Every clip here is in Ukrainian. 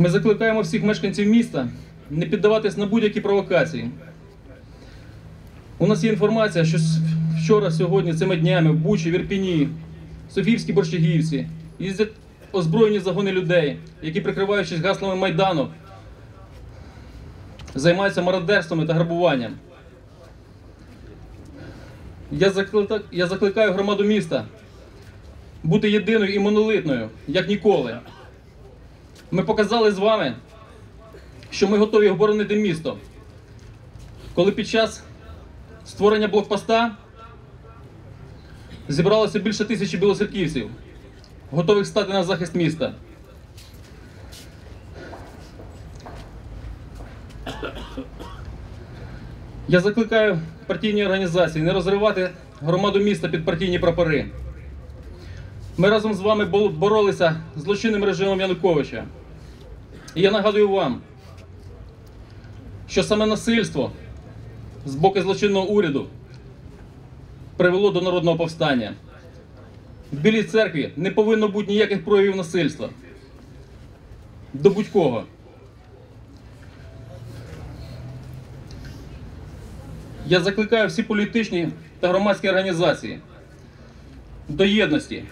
Ми закликаємо всіх мешканців міста не піддаватись на будь-які провокації. У нас є інформація, що вчора, сьогодні, цими днями в Бучі, в Ірпіні, Софіївській Борщагівці їздять озброєні загони людей, які, прикриваючись гаслами Майдану, займаються мародерством та грабуванням. Я закликаю громаду міста бути єдиною і монолитною, як ніколи. Ми показали з вами, що ми готові оборонити місто. Коли під час створення блокпоста зібралося більше тисячі білоцерківців, готових стати на захист міста. Я закликаю партійні організації не розривати громаду міста під партійні прапори. Ми разом з вами боролися з злочинним режимом Януковича. І я нагадую вам, що саме насильство з боку злочинного уряду привело до народного повстання. В Білій церкві не повинно бути ніяких проявів насильства. До будь-кого. Я закликаю всі політичні та громадські організації до єдності.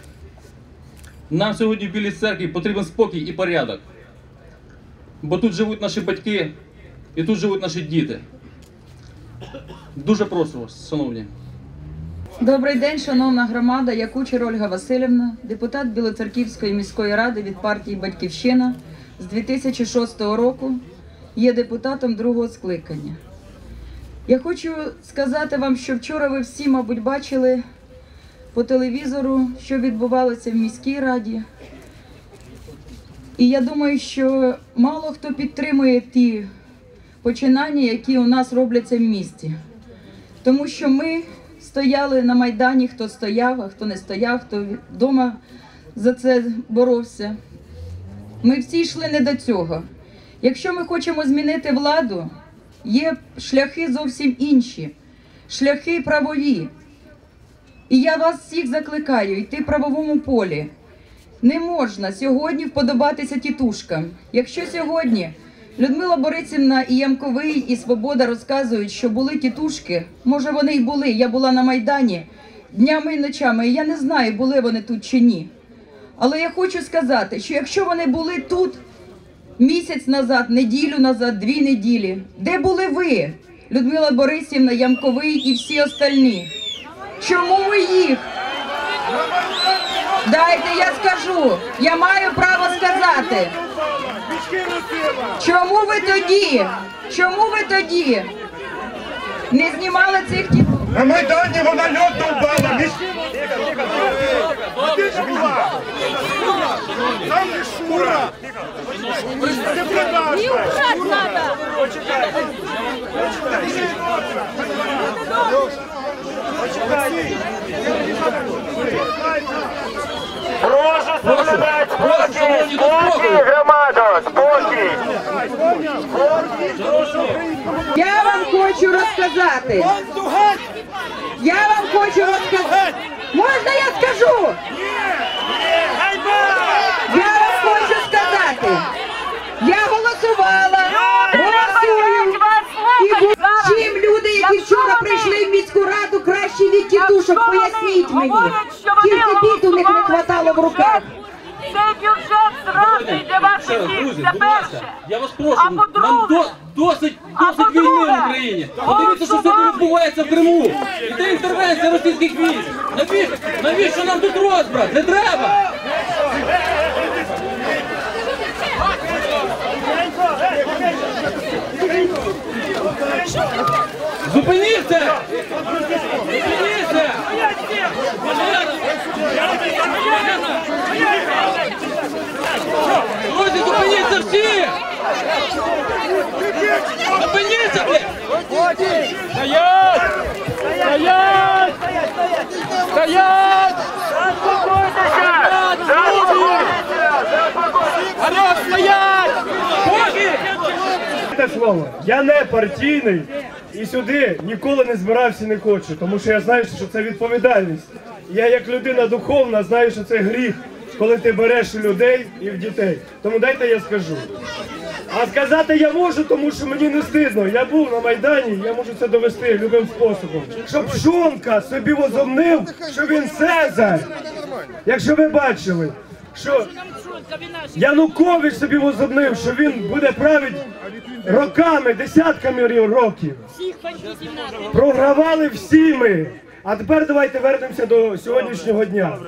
Нам сьогодні в Білій церкві потрібен спокій і порядок. Бо тут живуть наші батьки і тут живуть наші діти. Дуже прошу вас, шановні. Добрий день, шановна громада. Я Кучер Ольга Васильівна, депутат Білоцерківської міської ради від партії Батьківщина з 2006 року. Є депутатом другого скликання. Я хочу сказати вам, що вчора ви всі, мабуть, бачили по телевізору, що відбувалося в міській раді. І я думаю, що мало хто підтримує ті починання, які у нас робляться в місті. Тому що ми стояли на Майдані, хто стояв, а хто не стояв, хто вдома за це боровся. Ми всі йшли не до цього. Якщо ми хочемо змінити владу, є шляхи зовсім інші, шляхи правові. І я вас всіх закликаю йти в правовому полі. Не можна сьогодні вподобатися тітушкам. Якщо сьогодні Людмила Борисівна і Ямковий і Свобода розказують, що були тітушки, може вони й були. Я була на Майдані днями і ночами, і я не знаю, були вони тут чи ні. Але я хочу сказати, що якщо вони були тут місяць назад, неділю назад, дві неділі, де були ви, Людмила Борисівна, Ямковий і всі остальні? Чому ви їх? Дайте я скажу. Я маю право сказати. Чому ви тоді? Чому ви тоді не знімали цих дітей? На Майдані вона льотно впала. Ти ж була? Там не шура. Ти продаж. Не убрать надо! Прошу соблюдати прошу, прошу, шановні, до спокій, спокою. громадо, спокій. Я вам хочу розказати. Я вам хочу розказати. Можна я скажу? Я вам хочу сказати. Я голосувала, голосую. І бу- чим люди, які вчора прийшли в міську раду, краще від тітушок, поясніть мені. Тільки бід у них не хватало в руках. Цей бюджет зразний для ваших дітей, це перше. я вас прошу, А нам до, досить, досить війни в Україні. Подивіться, що сьогодні відбувається в Криму. Іде інтервенція російських військ. Навіщо, навіщо нам тут розбрат? Не треба! Зупиніться! Зупиніться! Друзі, зупиніться всі! Зупиніться! Стоять! Стоять! Стоять! Алло, стоять! Боги! Те слово. Я не партійний і сюди ніколи не збирався і не хочу, тому що я знаю, що це відповідальність. Я як людина духовна знаю, що це гріх коли ти береш у людей і в дітей. Тому дайте я скажу. А сказати я можу, тому що мені не стидно. Я був на Майдані, я можу це довести любим способом. Щоб Шонка собі возомнив, що він Цезар. Якщо ви бачили, що Янукович собі возомнив, що він буде правити роками, десятками років. Програвали всі ми. А тепер давайте вернемося до сьогоднішнього дня.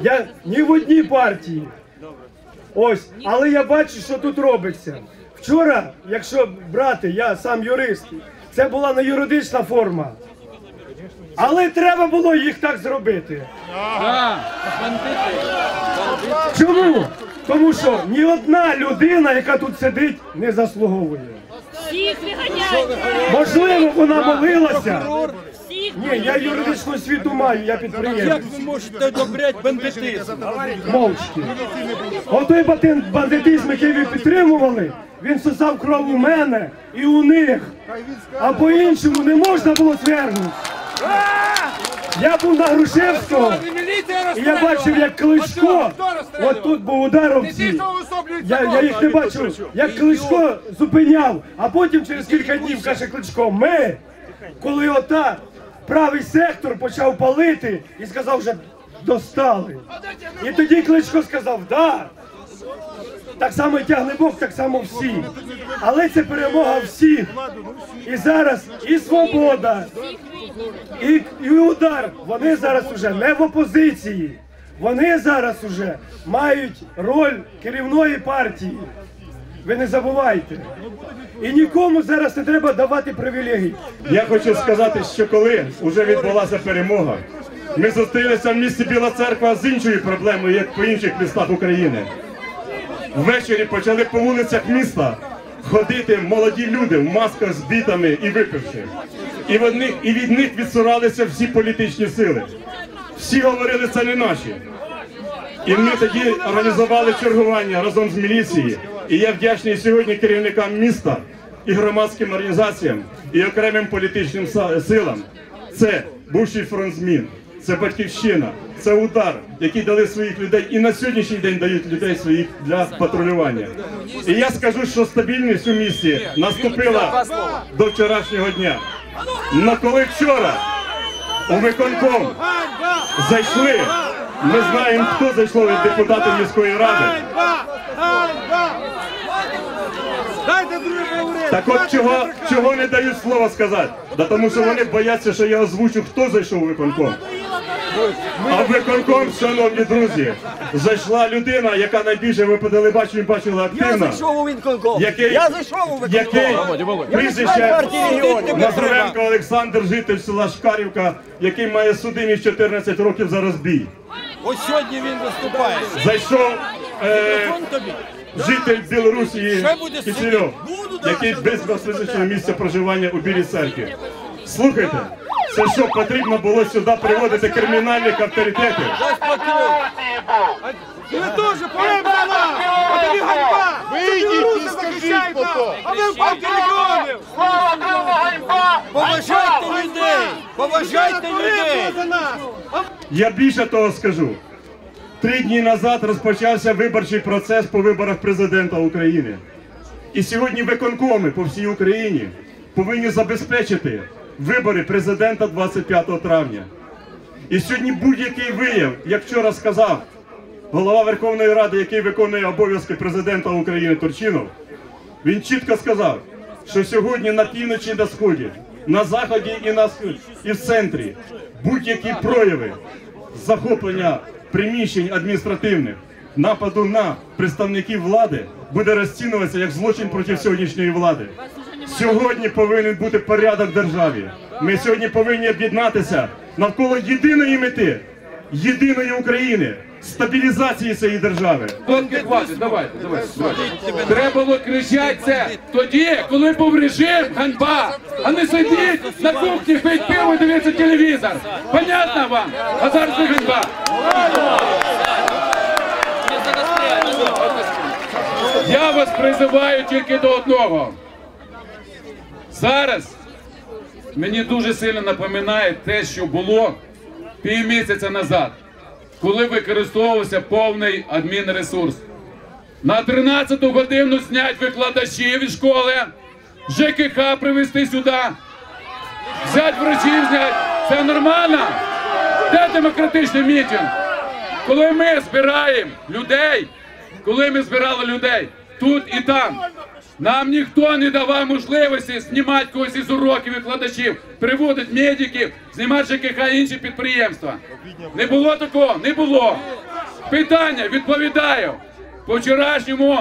Я ні в одній партії. Ось, але я бачу, що тут робиться. Вчора, якщо брати, я сам юрист, це була не юридична форма. Але треба було їх так зробити. Чому? Тому що ні одна людина, яка тут сидить, не заслуговує. Всіх виганяйте! Можливо, вона молилася. Ні, я юридичну освіту маю, я підприємець. ви можете одобряти бандитизм? Мовчки. Отой батин- бандитизм, який ви підтримували, він сосав кров у мене і у них. А по-іншому не можна було звернути. Я був на Грушевського, і я бачив, як Кличко, от тут був удар об ці. Я, я їх не бачив, як Кличко зупиняв, а потім через кілька днів каже Кличко, ми, коли ота правий сектор почав палити і сказав, що достали. І тоді Кличко сказав, да. Так само тягне Бог, так само всі. Але це перемога всіх. І зараз і свобода, і, і удар. Вони зараз уже не в опозиції. Вони зараз уже мають роль керівної партії. Ви не забувайте. І нікому зараз не треба давати привілегій. Я хочу сказати, що коли вже відбулася перемога, ми зустрілися в місті Біла Церква з іншою проблемою, як по інших містах України. Ввечері почали по вулицях міста ходити молоді люди в масках з бітами і випивши. І від них, і від них відсуралися всі політичні сили. Всі говорили, це не наші. І ми тоді організували чергування разом з міліцією. І я вдячний сьогодні керівникам міста і громадським організаціям, і окремим політичним силам. Це бувший фронт змін, це батьківщина, це удар, які дали своїх людей і на сьогоднішній день дають людей своїх для патрулювання. І я скажу, що стабільність у місті наступила до вчорашнього дня. На коли вчора у виконком зайшли. Ми знаємо, хто зайшло від депутатів міської ради. Так от чого, чого не дають слова сказати? Да тому що вони бояться, що я озвучу, хто зайшов у виконком. А в виконком, шановні друзі, зайшла людина, яка найбільше ви по телебаченню бачили Я зайшов у Вінконком. Який, Я зайшов у Вінконком. який прізвище. Назаренко Олександр, житель села Шкарівка, який має судимість 14 років за розбій. Ось сьогодні він виступає. Зайшов е. Житель Білорусі да. який без визначеного місця проживання у Білій церкві. Слухайте, це що потрібно було сюди приводити кримінальних авторитетів? Ви теж поїхали! Тобі ганьба! Вийдіть і скажіть потім. А ви в регіонів! Слава ганьба! Поважайте людей. Поважайте людей. за нас! Я більше того скажу. Три дні назад розпочався виборчий процес по виборах президента України. І сьогодні виконкоми по всій Україні повинні забезпечити вибори президента 25 травня. І сьогодні будь-який вияв, як вчора сказав голова Верховної Ради, який виконує обов'язки президента України Турчинов, він чітко сказав, що сьогодні на півночі на сході, на заході і на і в центрі будь-які прояви захоплення приміщень адміністративних, нападу на представників влади буде розцінюватися як злочин проти сьогоднішньої влади. Сьогодні повинен бути порядок в державі. Ми сьогодні повинні об'єднатися навколо єдиної мети, єдиної України, стабілізації цієї держави. Тонки давайте, давайте. Треба було кричати це тоді, коли був режим, ганьба, а не сидіть на кухні, пить пиво і дивитися телевізор. Понятно вам? А зараз не ганьба. Я вас призиваю тільки до одного. Зараз мені дуже сильно напоминає те, що було півмісяця назад. Коли використовувався повний адмінресурс. На 13 годину знять викладачів із школи, ЖКХ привезти сюди, взять врачів знять. Це нормально? Де демократичний мітинг? Коли ми збираємо людей, коли ми збирали людей тут і там, нам ніхто не давав можливості знімати когось із уроків викладачів, приводити медиків, знімати ЖКХ інші підприємства. Не було такого, не було. Питання відповідаю по вчорашньому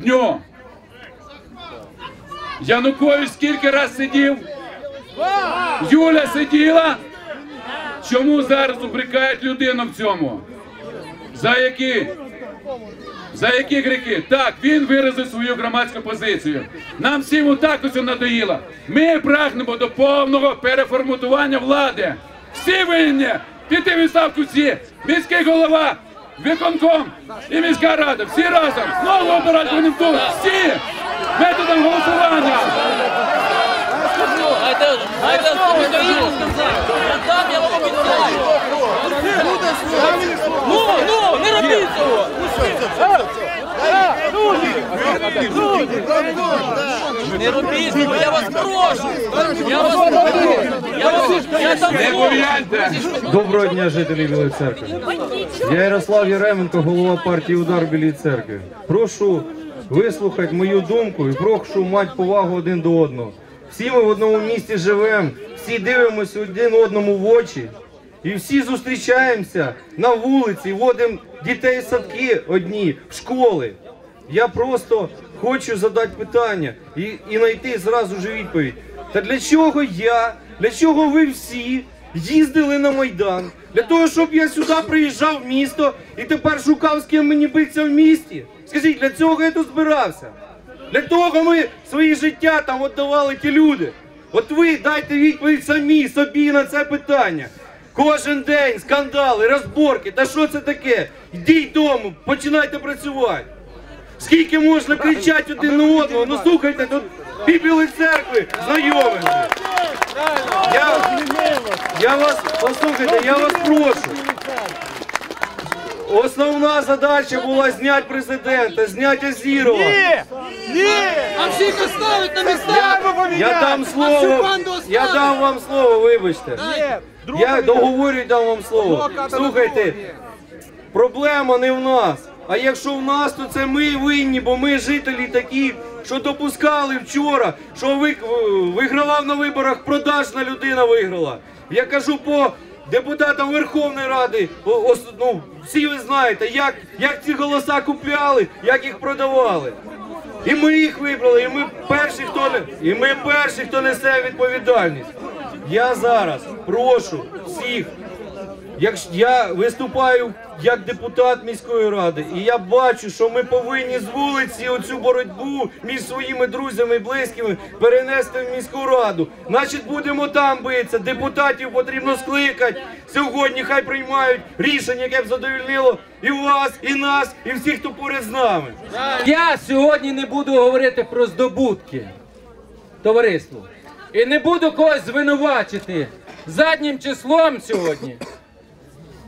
дню. Янукович скільки раз сидів? Юля сиділа. Чому зараз упрекають людину в цьому? За які? За які гріхи? Так, він виразив свою громадську позицію. Нам всім отак ось надоїло. Ми прагнемо до повного переформатування влади. Всі винні! Піти відставку всі! Міський голова, виконком і міська рада. Всі разом! Знову обирати будемо тут! Всі! Методом голосування! Там я вам обіцяю. Ну, ну, не робіть цього. Не робіть цього, я вас прошу. Я вас прошу. Я вас, я там Не пов'яньте! Доброго дня, жителі Білої церкви. Я Ярослав Яременко, голова партії Удар Білої церкви. Прошу вислухати мою думку і прошу мати повагу один до одного. Всі ми в одному місті живемо, всі дивимося один одному в очі. І всі зустрічаємося на вулиці, водимо дітей в садки одні, в школи. Я просто хочу задати питання і, і знайти зразу ж відповідь. Та для чого я, для чого ви всі їздили на Майдан? Для того, щоб я сюди приїжджав в місто і тепер шукав, з ким мені битися в місті? Скажіть, для цього я тут збирався? Для того ми свої життя там віддавали ті люди. От ви дайте відповідь самі собі на це питання. Кожен день скандали, розборки. Та що це таке? Йдіть дому, починайте працювати. Скільки можна кричати один на одного? Ну слухайте, тут пів Білої церкви знайомі. Я, я вас, послухайте, я вас прошу. Основна задача була зняти президента, зняти Азірова. А всіх оставить на місцях! Я дам слово, я дам вам слово, вибачте. Я договорю і дам вам слово. Слухайте, проблема не в нас. А якщо в нас, то це ми винні, бо ми жителі такі, що допускали вчора, що ви- вигравав на виборах продажна людина виграла. Я кажу по депутатам Верховної Ради, ну, всі ви знаєте, як, як ці голоса купляли, як їх продавали. І ми їх вибрали, і ми перші, хто не і ми перші, хто несе відповідальність. Я зараз прошу всіх. Якщо я виступаю як депутат міської ради, і я бачу, що ми повинні з вулиці оцю боротьбу між своїми друзями і близькими перенести в міську раду. Значить, будемо там битися. Депутатів потрібно скликати. Сьогодні хай приймають рішення, яке б задовольнило і вас, і нас, і всіх, хто поряд з нами. Я сьогодні не буду говорити про здобутки товариству. І не буду когось звинувачити заднім числом сьогодні.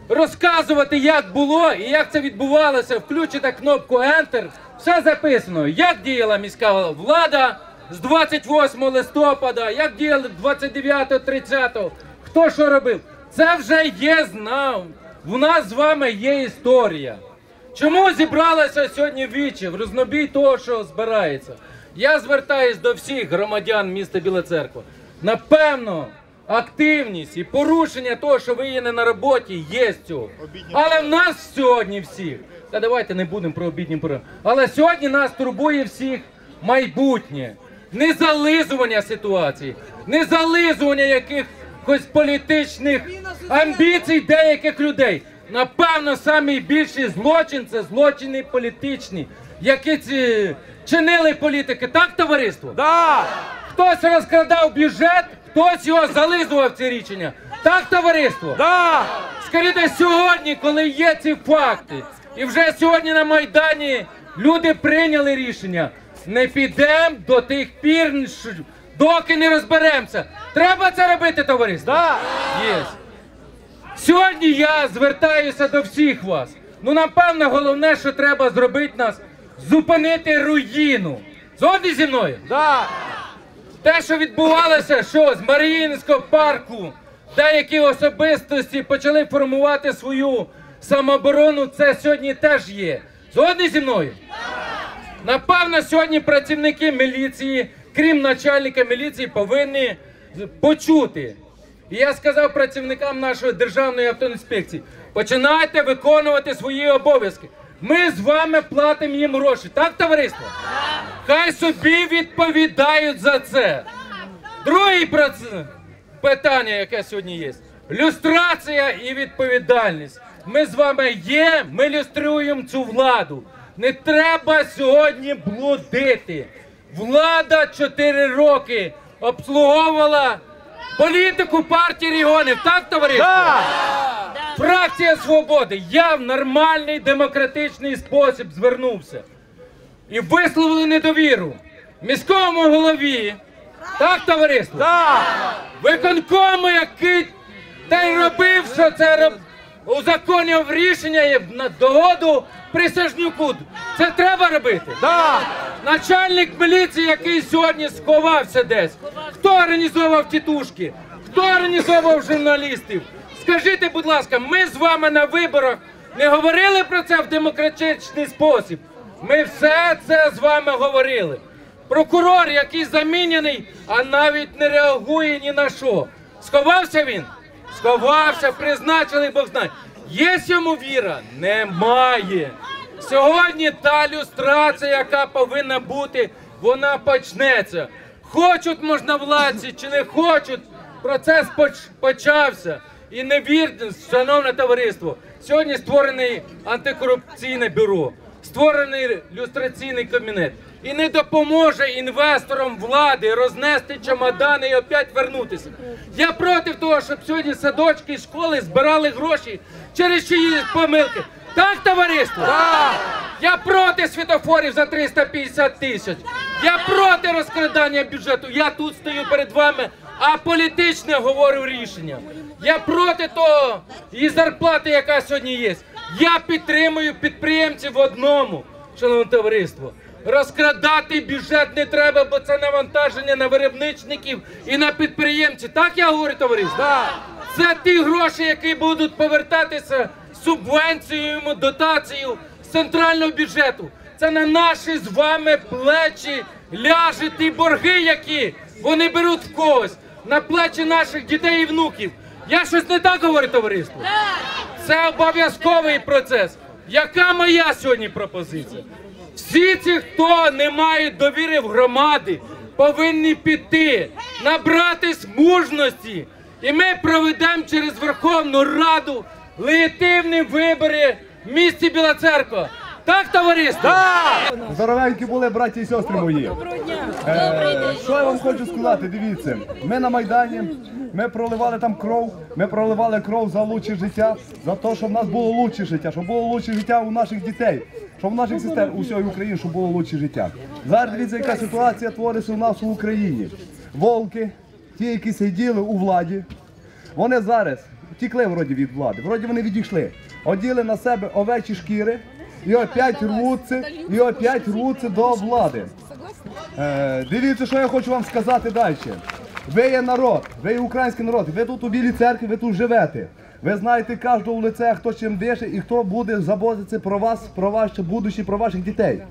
Розказувати, як було і як це відбувалося, включите кнопку Enter, все записано, як діяла міська влада з 28 листопада, як діяли 29-30, хто що робив. Це вже є знав. У нас з вами є історія. Чому зібралася сьогодні вічі в рознобій того, що збирається? Я звертаюсь до всіх громадян міста Біла Церква. Напевно, активність і порушення того, що ви є не на роботі, є з цього. Але в нас сьогодні всіх. Та давайте не будемо про обідні пори. Але сьогодні нас турбує всіх майбутнє, не зализування ситуації, не зализування якихось політичних амбіцій деяких людей. Напевно, найбільший злочин це злочини політичні, які ці чинили політики. Так, товариство? Да! Хтось розкрадав бюджет, хтось його зализував ці рішення. Так, товариство? Да! Скажіть, сьогодні, коли є ці факти, і вже сьогодні на Майдані люди прийняли рішення, не підемо до тих пір, доки не розберемося. Треба це робити, товариство? Да! Є. Сьогодні я звертаюся до всіх вас. Ну, напевно, головне, що треба зробити нас, зупинити руїну. Згодні зі мною? Да. Те, що відбувалося, що з Маріїнського парку деякі особистості почали формувати свою самооборону, це сьогодні теж є. Згодні зі мною? Напевно, сьогодні працівники міліції, крім начальника міліції, повинні почути. І я сказав працівникам нашої державної автоінспекції, починайте виконувати свої обов'язки. Ми з вами платимо їм гроші. Так, товариство? Хай собі відповідають за це. Друге питання, яке сьогодні є. Люстрація і відповідальність. Ми з вами є, ми люструємо цю владу. Не треба сьогодні блудити. Влада 4 роки обслуговувала політику партії регіонів. Так, товариство? Фракція свободи. Я в нормальний демократичний спосіб звернувся і висловили недовіру міському голові. Так, товариство? Так! Виконкому, який та й робив, що це роб... узаконював рішення на догоду присяжнюку. Це треба робити? Так! Начальник міліції, який сьогодні сховався десь. Хто організовував тітушки? Хто організовував журналістів? Скажіть, будь ласка, ми з вами на виборах не говорили про це в демократичний спосіб. Ми все це з вами говорили. Прокурор, який замінений, а навіть не реагує ні на що. Сховався він? Сховався, призначили, Бог знає. Є йому віра? Немає. Сьогодні та люстрація, яка повинна бути, вона почнеться. Хочуть можновладці чи не хочуть, процес поч- почався. І не вірте, шановне товариство, сьогодні створений антикорупційне бюро, створений люстраційний кабінет. І не допоможе інвесторам влади рознести чемодани і опять вернутися. Я проти того, щоб сьогодні садочки і школи збирали гроші через чиї помилки. Так, товариство? Так! Я проти світофорів за 350 тисяч. Я проти розкрадання бюджету. Я тут стою перед вами, а політичне говорю рішення. Я проти того і зарплати, яка сьогодні є. Я підтримую підприємців в одному, шановне товариство. Розкрадати бюджет не треба, бо це навантаження на виробничників і на підприємців. Так я говорю, товариство? Це ті гроші, які будуть повертатися субвенцією, дотацією з центрального бюджету. Це на наші з вами плечі ляжуть ті борги, які вони беруть в когось, на плечі наших дітей і внуків. Я щось не так говорю, товариство? Це обов'язковий процес. Яка моя сьогодні пропозиція? Всі ці, хто не мають довіри в громади, повинні піти, набратись мужності. І ми проведемо через Верховну Раду легітимні вибори в місті Біла Церква. Так, товариство? Здоровенькі були браті і сестри мої. Е, що я вам хочу сказати? Дивіться, ми на Майдані, ми проливали там кров, ми проливали кров за лучше життя, за те, щоб в нас було лучше життя, щоб було лучше життя у наших дітей, щоб в наших сестер у всій Україні, щоб було лучше життя. Зараз дивіться, яка ситуація твориться у нас у Україні. Волки, ті, які сиділи у владі, вони зараз втікли вроді від влади, вроді вони відійшли, оділи на себе овечі шкіри і опять рвуться, і опять рвуться до влади. Е, дивіться, що я хочу вам сказати далі. Ви є народ, ви є український народ, ви тут у Білій церкві, ви тут живете. Ви знаєте кожного в лице, хто чим дише і хто буде заботитися про вас, про ваше будуще, про ваших дітей.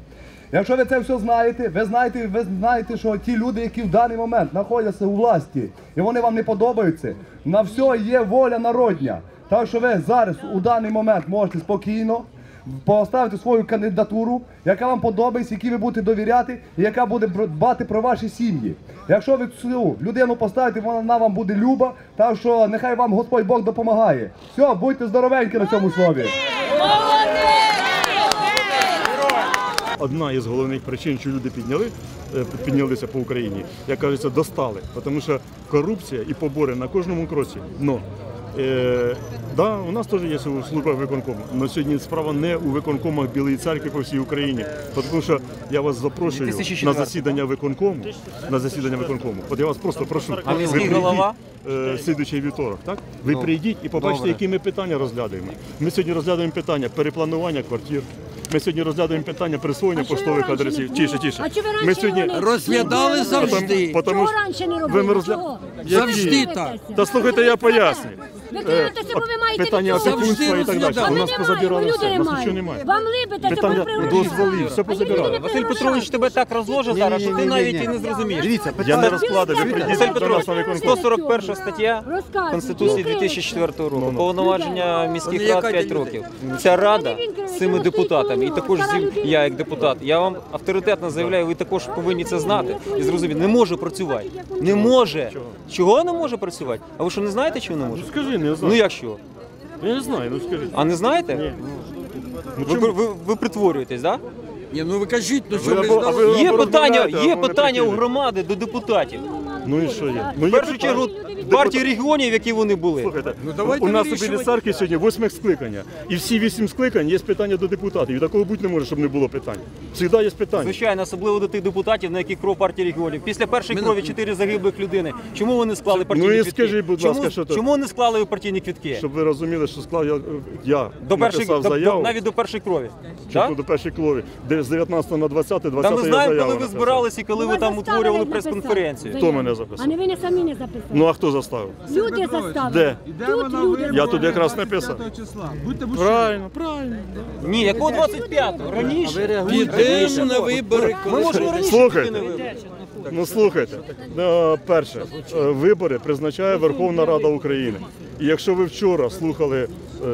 Якщо ви це все знаєте, ви знаєте, ви знаєте, що ті люди, які в даний момент знаходяться у власті, і вони вам не подобаються, на все є воля народня. Так що ви зараз у даний момент можете спокійно поставити свою кандидатуру, яка вам подобається, якій ви будете довіряти, і яка буде дбати про ваші сім'ї. Якщо ви цю людину поставите, вона вам буде люба, так що нехай вам Господь Бог допомагає. Все, будьте здоровенькі на цьому слові. Одна із головних причин, що люди підняли, е, піднялися по Україні, як кажеться, достали. Тому що корупція і побори на кожному кроці. Но Е, да, у нас теж є у службах виконкому. Але сьогодні справа не у виконкомах Білої церкви по всій Україні. Тому що я вас запрошую на засідання виконкому. На засідання виконкому. От я вас просто прошу. А ви голова? е, слідуючий вівторок, так? Ви Ну, прийдіть і побачите, добре. які ми питання розглядаємо. Ми сьогодні розглядаємо питання перепланування квартир. Ми сьогодні розглядаємо питання присвоєння поштових адресів. Тише, тише. А чи ви Ми сьогодні не Розглядали завжди. Потому- потому Чого що- раніше не ви робили? ми розгля- Завжди так. Та слухайте, я пояснюю. Ви Е, бо ви маєте питання опікунства і так далі. А У ми нас не позабирали все, у нас нічого мають. немає. Вам липите, Питання тепер пригрозити. дозволів, все позабирали. Василь Петрович тебе так розложить зараз, що ти навіть і не зрозумієш. Дивіться, Я не розкладаю, ви Василь прийдіть до нас Петрович, на виконком. 141 стаття Конституції 2004 року. Повноваження міських рад 5 років. Ця рада з цими депутатами, і також зі- я як депутат, я вам авторитетно заявляю, ви також повинні це знати і зрозуміти. Не може працювати. Не може. Чого не може працювати? А ви що не знаєте, чого не може? Ну скажи, не Ну знаю. як що? Я не знаю, ну скажіть. А не знаєте? Ну, Ви, чому? ви, ви притворюєтесь, так? Ні, ну ви кажіть, ну Ви що ви або- а ви Є питання, є питання у громади до депутатів. Ну і що є? Ну, В є першу питання. чергу партії регіонів, які вони були. Слухайте, Ну, давайте у нас у вирішувати. Білій церкві сьогодні восьме скликання. І всі вісім скликань є питання до депутатів. І такого бути не може, щоб не було питань. Завжди є питання. Звичайно, особливо до тих депутатів, на яких кров партії регіонів. Після першої крові чотири загиблих людини. Чому вони склали партійні Ну і квітки? скажіть, будь чому, ласка, що то? чому вони склали партійні квітки? Щоб ви розуміли, що склав я, я До першої, написав до, до, заяву. навіть до першої крові. Так? до першої крові, де з 19 на 20, 20 Та ми я знаємо, заяву коли ви написав. збиралися і коли ви там утворювали прес-конференцію. Хто мене А записав? не ви не самі не записали. Ну а хто заставив? Люди заставили. Де? Тут люди. Я тут якраз написав. Правильно, правильно. Ні, якого 25-го? Раніше. Підемо на вибори. Ми можемо раніше Слухайте. піти на вибори. Ну слухайте, е, перше, е, вибори призначає Верховна Рада України. І якщо ви вчора слухали,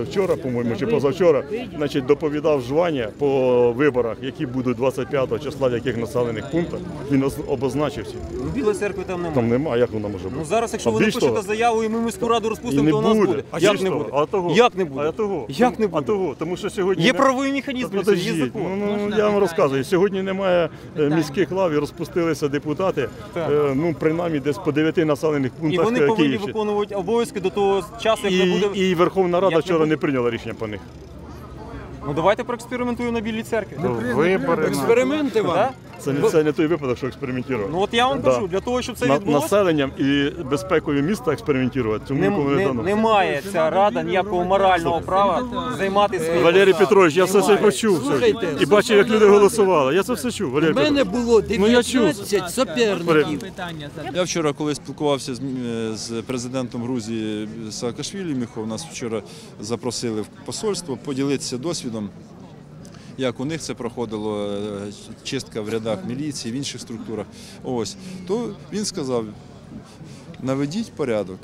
вчора, по-моєму, чи позавчора, значить доповідав Жваня по виборах, які будуть 25 числа, в яких населених пунктах, він оз- обозначив всі. Ну, Білої церкви там немає. Там немає, як вона може бути? Ну зараз, якщо А ви напишете того, заяву і ми міську раду розпустимо, не то у нас буде. буде. А Як не того, буде? А того? Як не буде? А того? Як не А того? Тому що сьогодні Є не- правовий механізм, є закон. ну, ну, я вам розказую. Сьогодні немає е, міських лав і розпустилися депутати, е, ну принаймні десь по дев'яти населених пунктах І вони е, повинні виконувати обов'язки до того часу, як не буде. і Верховна Рада вчора буде? не прийняла рішення по них. Ну давайте проекспериментуємо на білій церкві. Вибори. Експерименти вам. Так? Це не, це не той випадок, що експериментував. Ну от я вам Да. кажу, для того, щоб це На- відбулося, населенням і безпекою міста експериментувати. Цьому нікому не, не, дано. не ця рада ніякого морального права займатися своєю Валерій. Петрович, я все це Немає. почув Слухайте, і бачив, як люди голосували. Я це все чув. Валерій У мене Петрович. було Ну, я чув. 19 соперників. Я вчора, коли спілкувався з, м- з президентом Грузії Саакашвілі, Міхов, нас вчора запросили в посольство поділитися досвідом, як у них це проходило, е, чистка в рядах міліції, в інших структурах. Ось, то він сказав: наведіть порядок.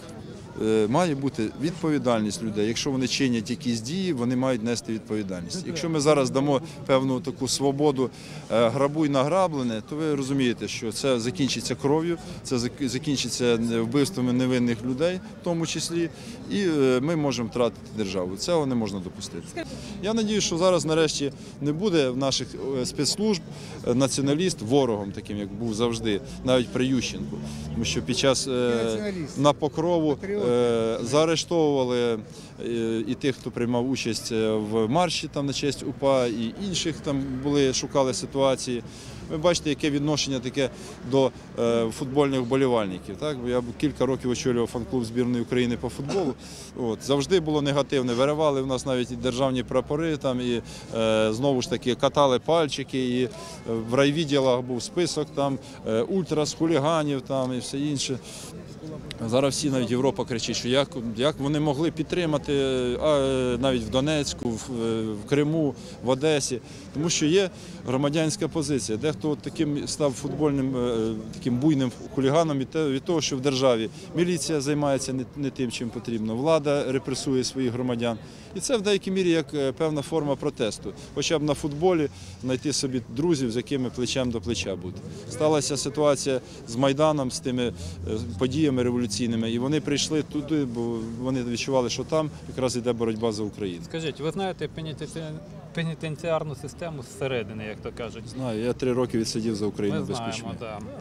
Е, Має бути відповідальність людей. Якщо вони чинять якісь дії, вони мають нести відповідальність. Якщо ми зараз дамо певну таку свободу е, грабуй награблене, то ви розумієте, що це закінчиться кров'ю, це зак- закінчиться вбивствами невинних людей, в тому числі, і е, ми можемо втратити державу. Цього не можна допустити. Я надію, що зараз нарешті не буде в наших спецслужб націоналіст ворогом, таким як був завжди, навіть при Ющенку. Тому що під час на покрову заарештовували е, і тих, хто приймав участь е, в марші там на честь УПА, і інших там були, шукали ситуації. Ви бачите, яке відношення таке до е, футбольних вболівальників. Так? Бо я кілька років очолював фан-клуб збірної України по футболу. От, завжди було негативне. Виривали в нас навіть і державні прапори, там, і е, знову ж таки катали пальчики, і е, в райвідділах був список там, е, ультрас, хуліганів там, і все інше. Зараз всі навіть Європа кричить, що як, як вони могли підтримати а, навіть в Донецьку, в, в Криму, в Одесі, тому що є громадянська позиція. Дехто таким став футбольним е, таким буйним хуліганом від від того, що в державі міліція займається не, не тим, чим потрібно, влада репресує своїх громадян. І це в деякій мірі як е, певна форма протесту. Хоча б на футболі знайти собі друзів, з якими плечем до плеча бути. Сталася ситуація з Майданом, з тими е, подіями революційними. Революційними, і вони прийшли туди, бо вони відчували, що там якраз йде боротьба за Україну. Скажіть, ви знаєте пенітенці- пенітенціарну систему зсередини, як то кажуть? Знаю, я три роки відсидів за Україну без.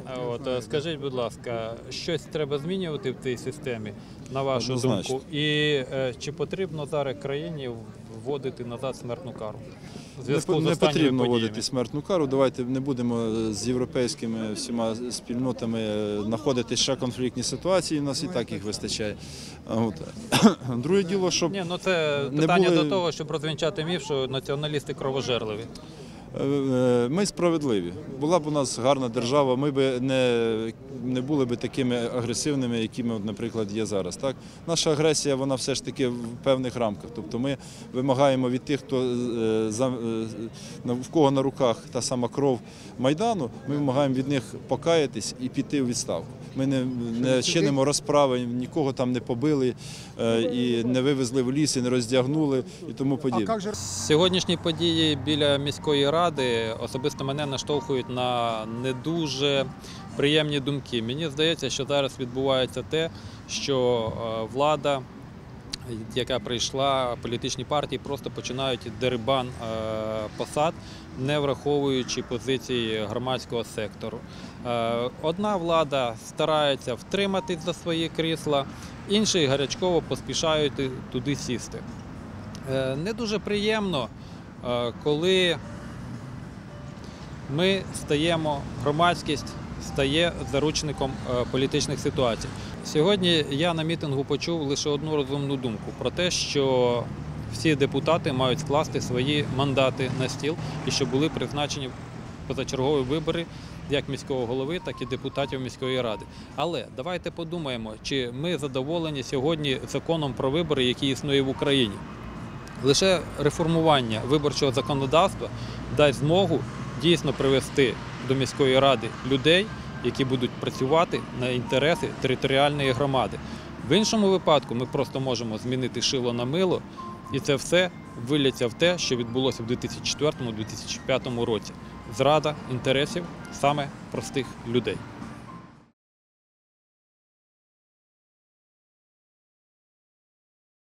А От е, скажіть, будь ласка, щось треба змінювати в цій системі, на вашу Однозначно. думку? І е, чи потрібно зараз країні вводити назад смертну кару? Не, не потрібно вводити смертну кару. Давайте не будемо з європейськими всіма спільнотами е, знаходити ще конфліктні ситуації. У нас і так їх вистачає. От. Друге діло, щоб Ні, ну це не питання були- до того, щоб розвінчати міф, що націоналісти кровожерливі. Е, Ми справедливі. Була б у нас гарна держава, ми б не, не були б такими агресивними, якими, наприклад, є зараз. Так? Наша агресія, вона все ж таки в певних рамках. Тобто ми вимагаємо від тих, хто е, е, в кого на руках та сама кров Майдану, ми вимагаємо від них покаятись і піти у відставку. Ми не, не чинимо розправи, нікого там не побили е, і не вивезли в ліс, і не роздягнули і тому подібне. Сьогоднішні події біля міської ради особисто мене наштовхують на не дуже приємні думки. Мені здається, що зараз відбувається те, що е, влада, яка прийшла, політичні партії просто починають дерибан е, посад, не враховуючи позиції громадського сектору. Е, Одна влада старається втриматись за свої крісла, інші гарячково поспішають туди сісти. Е, Не дуже приємно, е, коли ми стаємо, громадськість стає заручником політичних ситуацій. Сьогодні я на мітингу почув лише одну розумну думку про те, що всі депутати мають скласти свої мандати на стіл і що були призначені позачергові вибори як міського голови, так і депутатів міської ради. Але давайте подумаємо, чи ми задоволені сьогодні законом про вибори, який існує в Україні. Лише реформування виборчого законодавства дасть змогу дійсно привести до міської ради людей, які будуть працювати на інтереси територіальної громади. В іншому випадку ми просто можемо змінити шило на мило, і це все вилляться в те, що відбулося в 2004-2005 році. Зрада інтересів саме простих людей.